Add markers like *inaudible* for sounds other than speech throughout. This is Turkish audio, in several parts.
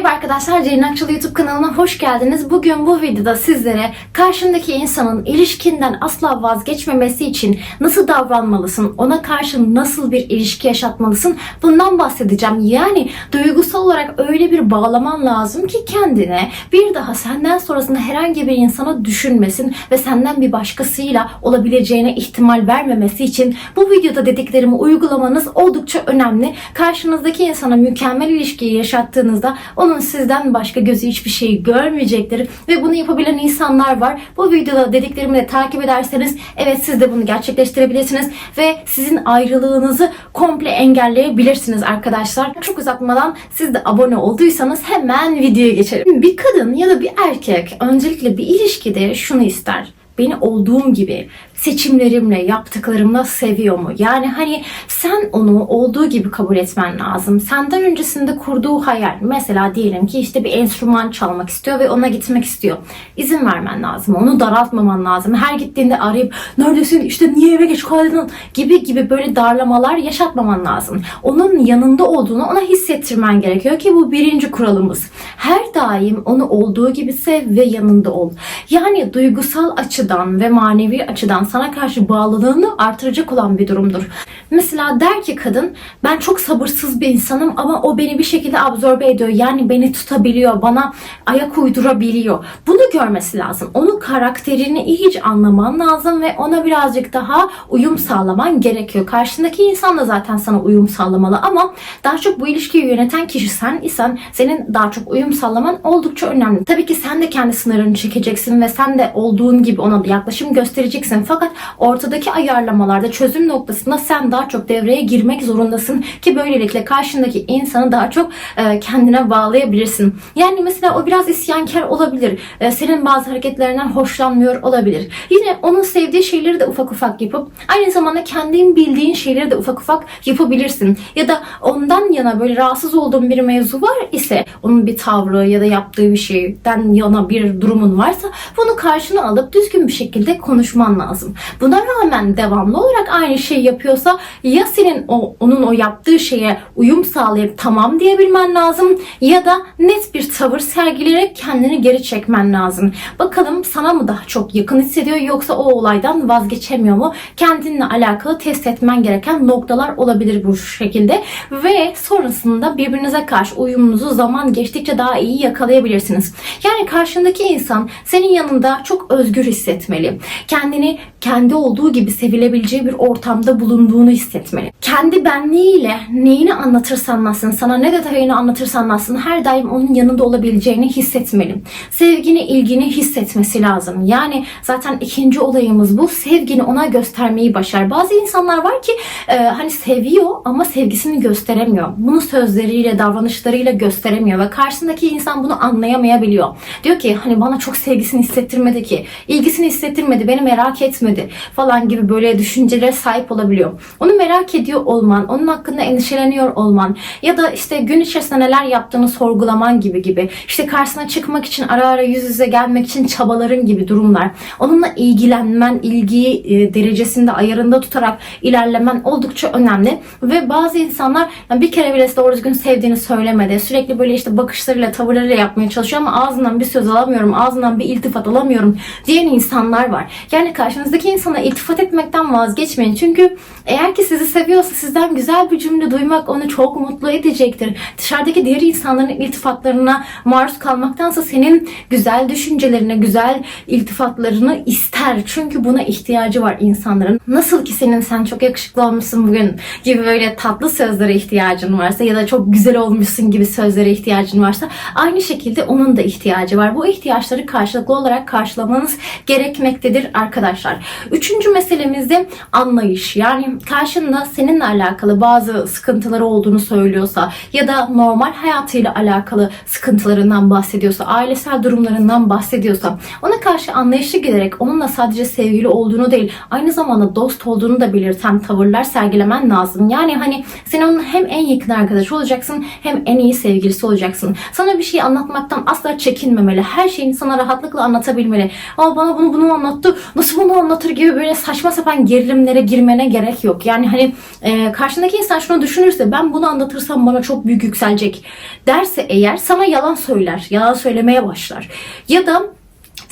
bye arkadaşlar, Cerin Akçalı YouTube kanalına hoş geldiniz. Bugün bu videoda sizlere karşındaki insanın ilişkinden asla vazgeçmemesi için nasıl davranmalısın, ona karşı nasıl bir ilişki yaşatmalısın bundan bahsedeceğim. Yani duygusal olarak öyle bir bağlaman lazım ki kendine bir daha senden sonrasında herhangi bir insana düşünmesin ve senden bir başkasıyla olabileceğine ihtimal vermemesi için bu videoda dediklerimi uygulamanız oldukça önemli. Karşınızdaki insana mükemmel ilişkiyi yaşattığınızda onun sizden başka gözü hiçbir şey görmeyecektir ve bunu yapabilen insanlar var. Bu videoda dediklerimi de takip ederseniz evet siz de bunu gerçekleştirebilirsiniz ve sizin ayrılığınızı komple engelleyebilirsiniz arkadaşlar. Çok uzatmadan siz de abone olduysanız hemen videoya geçelim. Bir kadın ya da bir erkek öncelikle bir ilişkide şunu ister beni olduğum gibi seçimlerimle, yaptıklarımla seviyor mu? Yani hani sen onu olduğu gibi kabul etmen lazım. Senden öncesinde kurduğu hayal. Mesela diyelim ki işte bir enstrüman çalmak istiyor ve ona gitmek istiyor. İzin vermen lazım. Onu daraltmaman lazım. Her gittiğinde arayıp neredesin işte niye eve geç kaldın gibi gibi böyle darlamalar yaşatmaman lazım. Onun yanında olduğunu ona hissettirmen gerekiyor ki bu birinci kuralımız. Her daim onu olduğu gibi sev ve yanında ol. Yani duygusal açıdan ve manevi açıdan sana karşı bağlılığını artıracak olan bir durumdur. Mesela der ki kadın ben çok sabırsız bir insanım ama o beni bir şekilde absorbe ediyor. Yani beni tutabiliyor, bana ayak uydurabiliyor. Bunu görmesi lazım. Onun karakterini iyice anlaman lazım ve ona birazcık daha uyum sağlaman gerekiyor. Karşındaki insan da zaten sana uyum sağlamalı ama daha çok bu ilişkiyi yöneten kişi sen isen senin daha çok uyum sağlaman oldukça önemli. Tabii ki sen de kendi sınırını çekeceksin ve sen de olduğun gibi ona yaklaşım göstereceksin. Fakat ortadaki ayarlamalarda çözüm noktasında sen daha çok devreye girmek zorundasın ki böylelikle karşındaki insanı daha çok e, kendine bağlayabilirsin. Yani mesela o biraz isyankar olabilir. E, senin bazı hareketlerinden hoşlanmıyor olabilir. Yine onun sevdiği şeyleri de ufak ufak yapıp aynı zamanda kendin bildiğin şeyleri de ufak ufak yapabilirsin. Ya da ondan yana böyle rahatsız olduğun bir mevzu var ise onun bir tavrı ya da yaptığı bir şeyden yana bir durumun varsa bunu karşına alıp düzgün bir şekilde konuşman lazım. Buna rağmen devamlı olarak aynı şeyi yapıyorsa ya senin o onun o yaptığı şeye uyum sağlayıp tamam diyebilmen lazım ya da net bir tavır sergileyerek kendini geri çekmen lazım. Bakalım sana mı daha çok yakın hissediyor yoksa o olaydan vazgeçemiyor mu? Kendinle alakalı test etmen gereken noktalar olabilir bu şekilde ve sonrasında birbirinize karşı uyumunuzu zaman geçtikçe daha iyi yakalayabilirsiniz. Yani karşındaki insan senin yanında çok özgür hissetmeli. Kendini kendi olduğu gibi sevilebileceği bir ortamda bulunduğunu hissetmeli. Kendi benliğiyle neyini anlatırsan anlatsın, sana ne detayını anlatırsan anlatsın her daim onun yanında olabileceğini hissetmeli. Sevgini, ilgini hissetmesi lazım. Yani zaten ikinci olayımız bu. Sevgini ona göstermeyi başar. Bazı insanlar var ki e, hani seviyor ama sevgisini gösteremiyor. Bunu sözleriyle, davranışlarıyla gösteremiyor ve karşısındaki insan bunu anlayamayabiliyor. Diyor ki hani bana çok sevgisini hissettirmedi ki, ilgisini hissettirmedi, beni merak etmedi falan gibi böyle düşüncelere sahip olabiliyor. Onu merak ediyor olman, onun hakkında endişeleniyor olman ya da işte gün içerisinde neler yaptığını sorgulaman gibi gibi. İşte karşısına çıkmak için ara ara yüz yüze gelmek için çabaların gibi durumlar. Onunla ilgilenmen, ilgiyi e, derecesinde ayarında tutarak ilerlemen oldukça önemli. Ve bazı insanlar bir kere bile doğru düzgün sevdiğini söylemedi. Sürekli böyle işte bakışlarıyla, tavırlarıyla yapmaya çalışıyor ama ağzından bir söz alamıyorum, ağzından bir iltifat alamıyorum diyen insanlar var. Yani karşınızdaki insana iltifat etmekten vazgeçmeyin. Çünkü eğer ki sizi seviyorsa sizden güzel bir cümle duymak onu çok mutlu edecektir. Dışarıdaki diğer insanların iltifatlarına maruz kalmaktansa senin güzel düşüncelerine, güzel iltifatlarını ister. Çünkü buna ihtiyacı var insanların. Nasıl ki senin sen çok yakışıklı olmuşsun bugün gibi böyle tatlı sözlere ihtiyacın varsa ya da çok güzel olmuşsun gibi sözlere ihtiyacın varsa aynı şekilde onun da ihtiyacı var. Bu ihtiyaçları karşılıklı olarak karşılamanız gerekmektedir arkadaşlar. Üçüncü meselemiz de anlayış. Yani karşında seninle alakalı bazı sıkıntıları olduğunu söylüyorsa ya da normal hayatıyla alakalı sıkıntılarından bahsediyorsa, ailesel durumlarından bahsediyorsa ona karşı anlayışlı giderek onunla sadece sevgili olduğunu değil aynı zamanda dost olduğunu da belirten tavırlar sergilemen lazım. Yani hani sen onun hem en yakın arkadaşı olacaksın hem en iyi sevgilisi olacaksın. Sana bir şey anlatmaktan asla çekinmemeli. Her şeyini sana rahatlıkla anlatabilmeli. Aa bana bunu bunu anlattı. Nasıl bunu patır gibi böyle saçma sapan gerilimlere girmene gerek yok. Yani hani e, karşındaki insan şunu düşünürse ben bunu anlatırsam bana çok büyük yükselecek derse eğer sana yalan söyler. Yalan söylemeye başlar. Ya da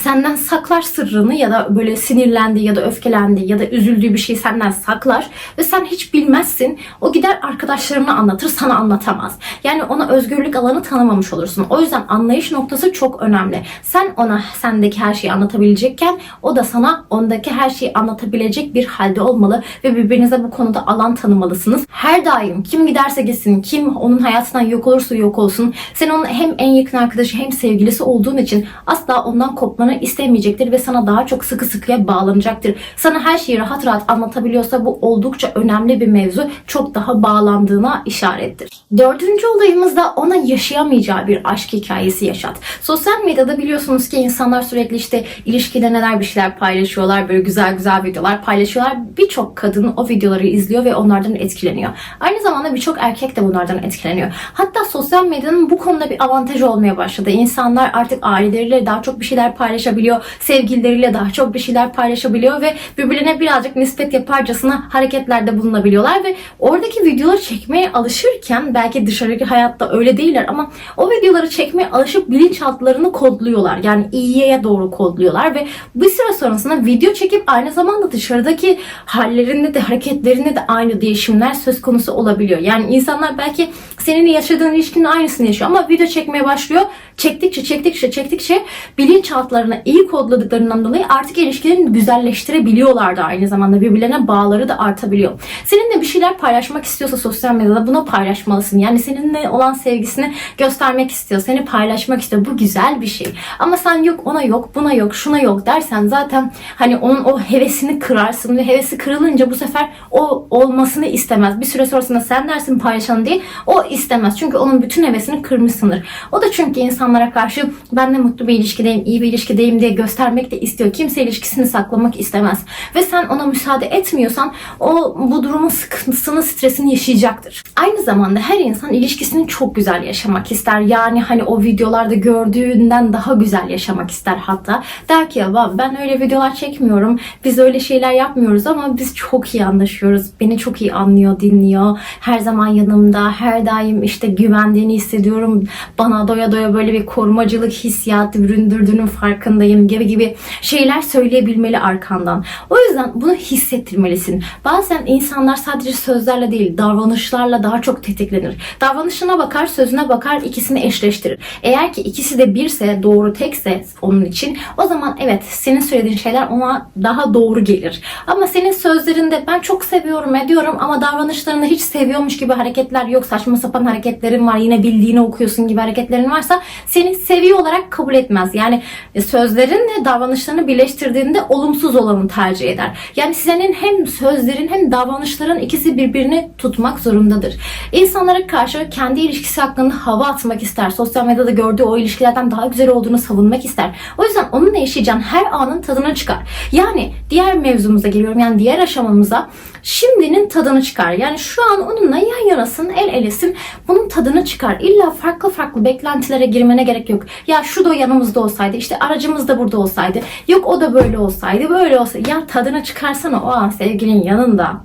senden saklar sırrını ya da böyle sinirlendi ya da öfkelendi ya da üzüldüğü bir şeyi senden saklar ve sen hiç bilmezsin. O gider arkadaşlarına anlatır, sana anlatamaz. Yani ona özgürlük alanı tanımamış olursun. O yüzden anlayış noktası çok önemli. Sen ona sendeki her şeyi anlatabilecekken o da sana ondaki her şeyi anlatabilecek bir halde olmalı ve birbirinize bu konuda alan tanımalısınız. Her daim kim giderse gitsin, kim onun hayatından yok olursa yok olsun. Sen onun hem en yakın arkadaşı hem sevgilisi olduğun için asla ondan kopmanı istemeyecektir ve sana daha çok sıkı sıkıya bağlanacaktır. Sana her şeyi rahat rahat anlatabiliyorsa bu oldukça önemli bir mevzu. Çok daha bağlandığına işarettir. Dördüncü olayımız da ona yaşayamayacağı bir aşk hikayesi yaşat. Sosyal medyada biliyorsunuz ki insanlar sürekli işte ilişkide neler bir şeyler paylaşıyorlar. Böyle güzel güzel videolar paylaşıyorlar. Birçok kadın o videoları izliyor ve onlardan etkileniyor. Aynı zamanda birçok erkek de bunlardan etkileniyor. Hatta sosyal medyanın bu konuda bir avantajı olmaya başladı. İnsanlar artık aileleriyle daha çok bir şeyler paylaşabiliyor. Sevgilileriyle daha çok bir şeyler paylaşabiliyor ve birbirine birazcık nispet yaparcasına hareketlerde bulunabiliyorlar ve oradaki videoları çekmeye alışırken belki dışarıdaki hayatta öyle değiller ama o videoları çekmeye alışıp bilinçaltlarını kodluyorlar. Yani iyiye doğru kodluyorlar ve bir süre sonrasında video çekip aynı zamanda dışarıdaki hallerinde de hareketlerinde de aynı değişimler söz konusu olabiliyor. Yani insanlar belki senin yaşadığın ilişkinin aynısını yaşıyor ama video çekmeye başlıyor. Çektikçe çektikçe çektikçe bilinçaltlarına iyi kodladıklarından dolayı artık ilişkilerini güzelleştirebiliyorlar da aynı zamanda birbirlerine bağları da artabiliyor. Seninle bir şeyler paylaşmak istiyorsa sosyal medyada bunu paylaşmalısın. Yani seninle olan sevgisini göstermek istiyor. Seni paylaşmak istiyor. Bu güzel bir şey. Ama sen yok ona yok buna yok şuna yok dersen zaten hani onun o hevesini kırarsın ve hevesi kırılınca bu sefer o olmasını istemez. Bir süre sonrasında sen dersin paylaşalım diye o istemez. Çünkü onun bütün hevesini kırmışsındır. O da çünkü insanlara karşı ben de mutlu bir ilişkideyim, iyi bir ilişkideyim diye göstermek de istiyor. Kimse ilişkisini saklamak istemez. Ve sen ona müsaade etmiyorsan o bu durumun sıkıntısını, stresini yaşayacaktır. Aynı zamanda her insan ilişkisini çok güzel yaşamak ister. Yani hani o videolarda gördüğünden daha güzel yaşamak ister hatta. Der ki ya ben öyle videolar çekmiyorum. Biz öyle şeyler yapmıyoruz ama biz çok iyi anlaşıyoruz. Beni çok iyi anlıyor, dinliyor. Her zaman yanımda, her daim işte güvendiğini hissediyorum. Bana doya doya böyle bir korumacılık hissiyatı büründürdüğünün farkındayım gibi gibi şeyler söyleyebilmeli arkandan. O yüzden bunu hissettirmelisin. Bazen insanlar sadece sözlerle değil davranışlarla daha çok tetiklenir. Davranışına bakar, sözüne bakar, ikisini eşleştirir. Eğer ki ikisi de birse, doğru tekse onun için o zaman evet senin söylediğin şeyler ona daha doğru gelir. Ama senin sözlerinde ben çok seviyorum ediyorum ama davranışlarında hiç seviyormuş gibi hareketler yok. Saçma sapan hareketlerin var. Yine bildiğini okuyorsun gibi hareketlerin varsa seni seviyor olarak kabul etmez. Yani e, sözlerinle davranışlarını birleştirdiğinde olumsuz olanı tercih eder. Yani senin hem sözlerin hem davranışların ikisi birbirini tutmak zorundadır. İnsanlara karşı kendi ilişkisi hakkında hava atmak ister. Sosyal medyada gördüğü o ilişkilerden daha güzel olduğunu savunmak ister. O yüzden onunla yaşayacağın her anın tadına çıkar. Yani diğer mevzumuza geliyorum. Yani diğer aşamamıza şimdinin tadını çıkar. Yani şu an onunla yan yanasın, el elesin. Bunun tadını çıkar. İlla farklı farklı beklentilere girmene gerek yok. Ya şu da yanımızda olsaydı, işte aracımız da burada olsaydı. Yok o da böyle olsaydı, böyle olsaydı. Ya tadını çıkarsana o an sevgilin yanında.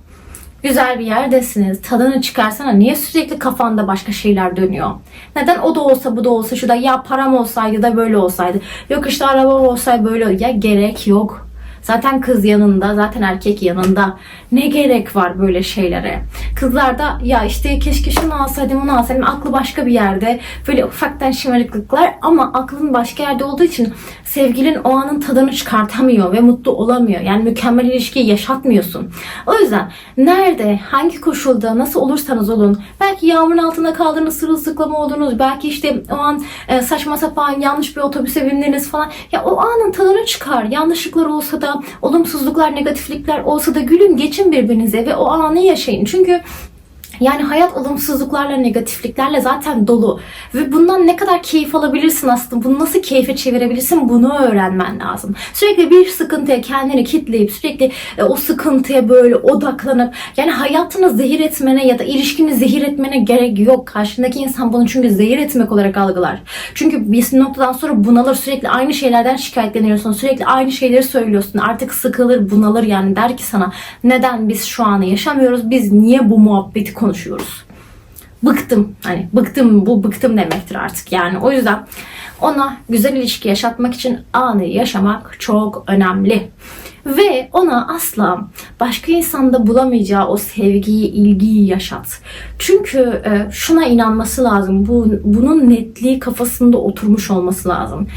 Güzel bir yerdesiniz. Tadını çıkarsana. Niye sürekli kafanda başka şeyler dönüyor? Neden o da olsa bu da olsa şu da ya param olsaydı da böyle olsaydı. Yok işte arabam olsaydı böyle. Ya gerek yok. Zaten kız yanında, zaten erkek yanında. Ne gerek var böyle şeylere? Kızlar da ya işte keşke şunu alsaydım, bunu alsaydım. Aklı başka bir yerde. Böyle ufaktan şımarıklıklar ama aklın başka yerde olduğu için sevgilin o anın tadını çıkartamıyor ve mutlu olamıyor. Yani mükemmel ilişkiyi yaşatmıyorsun. O yüzden nerede, hangi koşulda, nasıl olursanız olun. Belki yağmurun altında kaldığınız, sırılsıklam oldunuz. Belki işte o an e, saçma sapan yanlış bir otobüse bindiniz falan. Ya o anın tadını çıkar. Yanlışlıklar olsa da, olumsuzluklar, negatiflikler olsa da gülün geçin birbirinize ve o anı yaşayın. Çünkü Yani hayat olumsuzluklarla, negatifliklerle zaten dolu. Ve bundan ne kadar keyif alabilirsin aslında, bunu nasıl keyfe çevirebilirsin bunu öğrenmen lazım. Sürekli bir sıkıntıya kendini kitleyip sürekli e, o sıkıntıya böyle odaklanıp yani hayatını zehir etmene ya da ilişkini zehir etmene gerek yok. Karşındaki insan bunu çünkü zehir etmek olarak algılar. Çünkü bir noktadan sonra bunalır sürekli aynı şeylerden şikayetleniyorsun. Sürekli aynı şeyleri söylüyorsun. Artık sıkılır, bunalır yani der ki sana neden biz şu anı yaşamıyoruz? Biz niye bu muhabbeti konuşuyoruz? Bıktım. Hani bıktım bu bıktım demektir artık yani. O yüzden ona güzel ilişki yaşatmak için anı yaşamak çok önemli. Ve ona asla başka insanda bulamayacağı o sevgiyi, ilgiyi yaşat. Çünkü e, şuna inanması lazım. Bu, bunun netliği kafasında oturmuş olması lazım.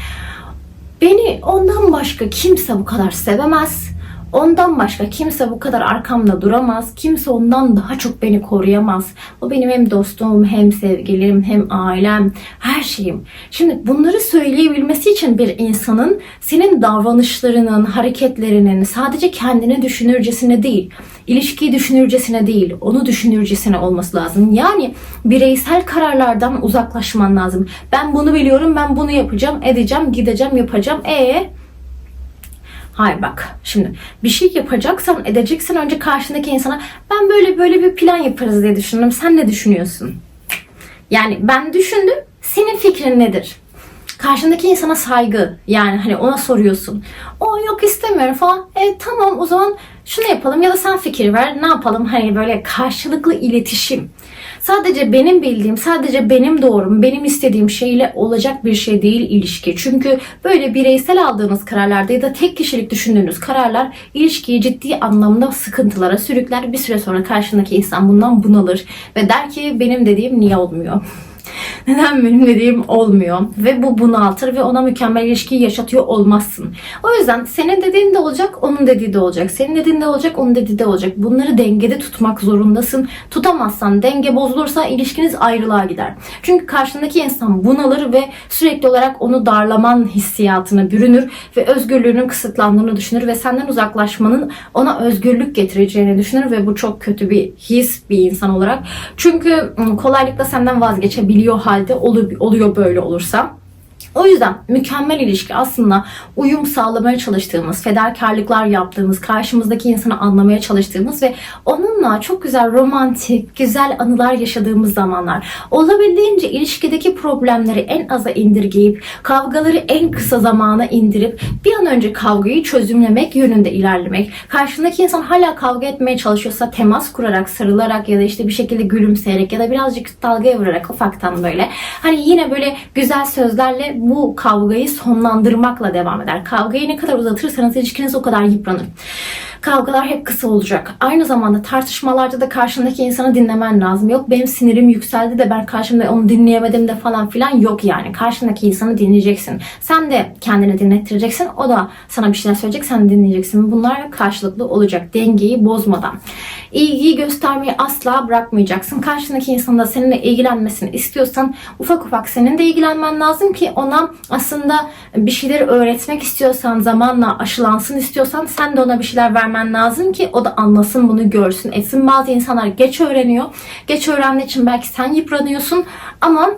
Beni ondan başka kimse bu kadar sevemez. Ondan başka kimse bu kadar arkamda duramaz. Kimse ondan daha çok beni koruyamaz. O benim hem dostum, hem sevgilim, hem ailem, her şeyim. Şimdi bunları söyleyebilmesi için bir insanın senin davranışlarının, hareketlerinin sadece kendini düşünürcesine değil, ilişkiyi düşünürcesine değil, onu düşünürcesine olması lazım. Yani bireysel kararlardan uzaklaşman lazım. Ben bunu biliyorum, ben bunu yapacağım, edeceğim, gideceğim, yapacağım. E Hayır bak şimdi bir şey yapacaksan edeceksen önce karşındaki insana ben böyle böyle bir plan yaparız diye düşündüm. Sen ne düşünüyorsun? Yani ben düşündüm. Senin fikrin nedir? Karşındaki insana saygı. Yani hani ona soruyorsun. O yok istemiyorum falan. E tamam o zaman şunu yapalım ya da sen fikir ver. Ne yapalım? Hani böyle karşılıklı iletişim. Sadece benim bildiğim, sadece benim doğrum, benim istediğim şeyle olacak bir şey değil ilişki. Çünkü böyle bireysel aldığınız kararlarda ya da tek kişilik düşündüğünüz kararlar ilişkiyi ciddi anlamda sıkıntılara sürükler. Bir süre sonra karşındaki insan bundan bunalır ve der ki benim dediğim niye olmuyor? *laughs* Neden benim dediğim olmuyor ve bu bunaltır ve ona mükemmel ilişkiyi yaşatıyor olmazsın. O yüzden senin dediğin de olacak, onun dediği de olacak. Senin dediğin de olacak, onun dediği de olacak. Bunları dengede tutmak zorundasın. Tutamazsan, denge bozulursa ilişkiniz ayrılığa gider. Çünkü karşındaki insan bunalır ve sürekli olarak onu darlaman hissiyatına bürünür ve özgürlüğünün kısıtlandığını düşünür ve senden uzaklaşmanın ona özgürlük getireceğini düşünür ve bu çok kötü bir his bir insan olarak. Çünkü ım, kolaylıkla senden vazgeçebiliyor halde olu- oluyor böyle olursa. O yüzden mükemmel ilişki aslında uyum sağlamaya çalıştığımız, fedakarlıklar yaptığımız, karşımızdaki insanı anlamaya çalıştığımız ve onunla çok güzel romantik, güzel anılar yaşadığımız zamanlar. Olabildiğince ilişkideki problemleri en aza indirgeyip, kavgaları en kısa zamana indirip bir an önce kavgayı çözümlemek yönünde ilerlemek. Karşındaki insan hala kavga etmeye çalışıyorsa temas kurarak, sarılarak ya da işte bir şekilde gülümseyerek ya da birazcık dalgaya vurarak ufaktan böyle. Hani yine böyle güzel sözlerle bu kavgayı sonlandırmakla devam eder. Kavgayı ne kadar uzatırsanız ilişkiniz o kadar yıpranır. Kavgalar hep kısa olacak. Aynı zamanda tartışmalarda da karşındaki insanı dinlemen lazım. Yok benim sinirim yükseldi de ben karşımda onu dinleyemedim de falan filan yok yani. Karşındaki insanı dinleyeceksin. Sen de kendini dinlettireceksin. O da sana bir şeyler söyleyecek. Sen dinleyeceksin. Bunlar karşılıklı olacak. Dengeyi bozmadan. İlgiyi göstermeyi asla bırakmayacaksın. Karşındaki insanın da seninle ilgilenmesini istiyorsan ufak ufak senin de ilgilenmen lazım ki ona aslında bir şeyleri öğretmek istiyorsan zamanla aşılansın istiyorsan sen de ona bir şeyler vermen lazım ki o da anlasın bunu görsün etsin. Bazı insanlar geç öğreniyor. Geç öğrendiği için belki sen yıpranıyorsun ama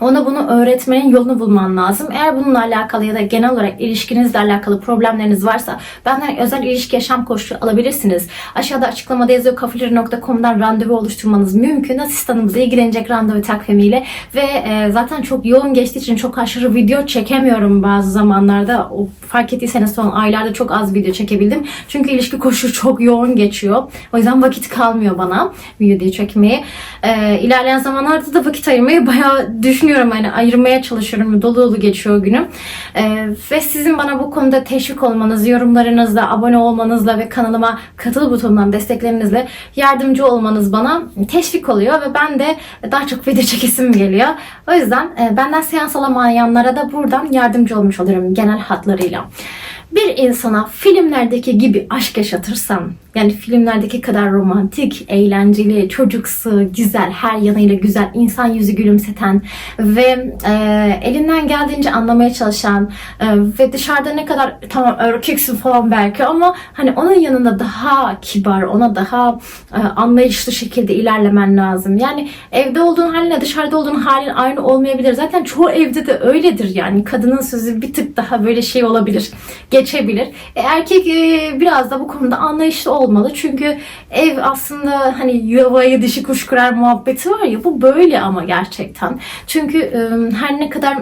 ona bunu öğretmenin yolunu bulman lazım. Eğer bununla alakalı ya da genel olarak ilişkinizle alakalı problemleriniz varsa benden özel ilişki yaşam koçluğu alabilirsiniz. Aşağıda açıklamada yazıyor kafileri.com'dan randevu oluşturmanız mümkün. Asistanımız ilgilenecek randevu takvimiyle ve e, zaten çok yoğun geçtiği için çok aşırı video çekemiyorum bazı zamanlarda. O, fark ettiyseniz son aylarda çok az video çekebildim. Çünkü ilişki koşu çok yoğun geçiyor. O yüzden vakit kalmıyor bana video çekmeye. E, ilerleyen zamanlarda da vakit ayırmayı bayağı düşünüyorum. Hani ayırmaya çalışıyorum. Dolu dolu geçiyor günüm. E, ve sizin bana bu konuda teşvik olmanız, yorumlarınızla, abone olmanızla ve kanalıma katıl butonundan desteklerinizle yardımcı olmanız bana teşvik oluyor ve ben de daha çok video çekesim geliyor. O yüzden e, benden seans alamayanlara da buradan yardımcı olmuş olurum genel hatlarıyla. Bir insana filmlerdeki gibi aşk yaşatırsan Yani filmlerdeki kadar romantik, eğlenceli, çocuksu, güzel, her yanıyla güzel, insan yüzü gülümseten ve e, elinden geldiğince anlamaya çalışan e, ve dışarıda ne kadar tamam erkeksin falan belki ama hani onun yanında daha kibar, ona daha e, anlayışlı şekilde ilerlemen lazım. Yani evde olduğun halinle dışarıda olduğun halin aynı olmayabilir. Zaten çoğu evde de öyledir yani. Kadının sözü bir tık daha böyle şey olabilir, geçebilir. E, erkek e, biraz da bu konuda anlayışlı olmalı. Çünkü ev aslında hani yuvayı dişi kuş kurar muhabbeti var ya bu böyle ama gerçekten. Çünkü e, her ne kadar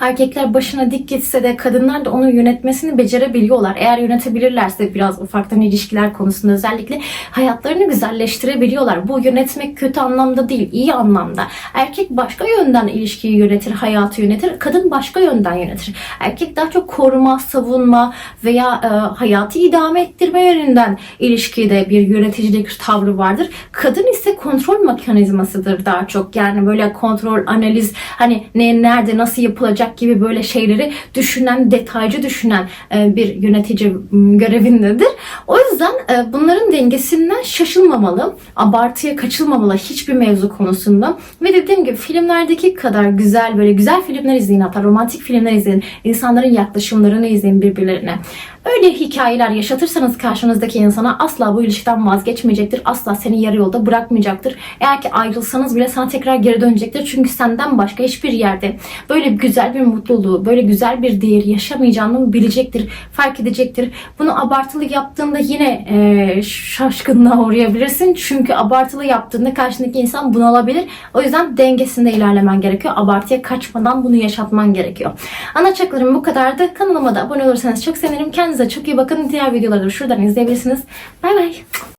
Erkekler başına dik gitse de kadınlar da onu yönetmesini becerebiliyorlar. Eğer yönetebilirlerse biraz ufaktan ilişkiler konusunda özellikle hayatlarını güzelleştirebiliyorlar. Bu yönetmek kötü anlamda değil, iyi anlamda. Erkek başka yönden ilişkiyi yönetir, hayatı yönetir. Kadın başka yönden yönetir. Erkek daha çok koruma, savunma veya e, hayatı idame ettirme yönünden ilişkide bir yöneticilik tavrı vardır. Kadın ise kontrol mekanizmasıdır daha çok. Yani böyle kontrol, analiz, hani ne, nerede, nasıl yapılacak gibi böyle şeyleri düşünen, detaycı düşünen e, bir yönetici görevindedir. O yüzden e, bunların dengesinden şaşılmamalı, abartıya kaçılmamalı hiçbir mevzu konusunda. Ve dediğim gibi filmlerdeki kadar güzel böyle güzel filmler izleyin hatta romantik filmler izleyin. insanların yaklaşımlarını izleyin birbirlerine. Öyle hikayeler yaşatırsanız karşınızdaki insana asla bu ilişkiden vazgeçmeyecektir. Asla seni yarı yolda bırakmayacaktır. Eğer ki ayrılsanız bile sana tekrar geri dönecektir. Çünkü senden başka hiçbir yerde böyle güzel bir mutluluğu, böyle güzel bir değeri yaşamayacağını bilecektir, fark edecektir. Bunu abartılı yaptığında yine e, şaşkınlığa uğrayabilirsin. Çünkü abartılı yaptığında karşındaki insan bunalabilir. O yüzden dengesinde ilerlemen gerekiyor. Abartıya kaçmadan bunu yaşatman gerekiyor. Anlatacaklarım bu kadardı. Kanalıma da abone olursanız çok sevinirim. Kendinize çok iyi bakın. Diğer videoları da şuradan izleyebilirsiniz. Bay bay.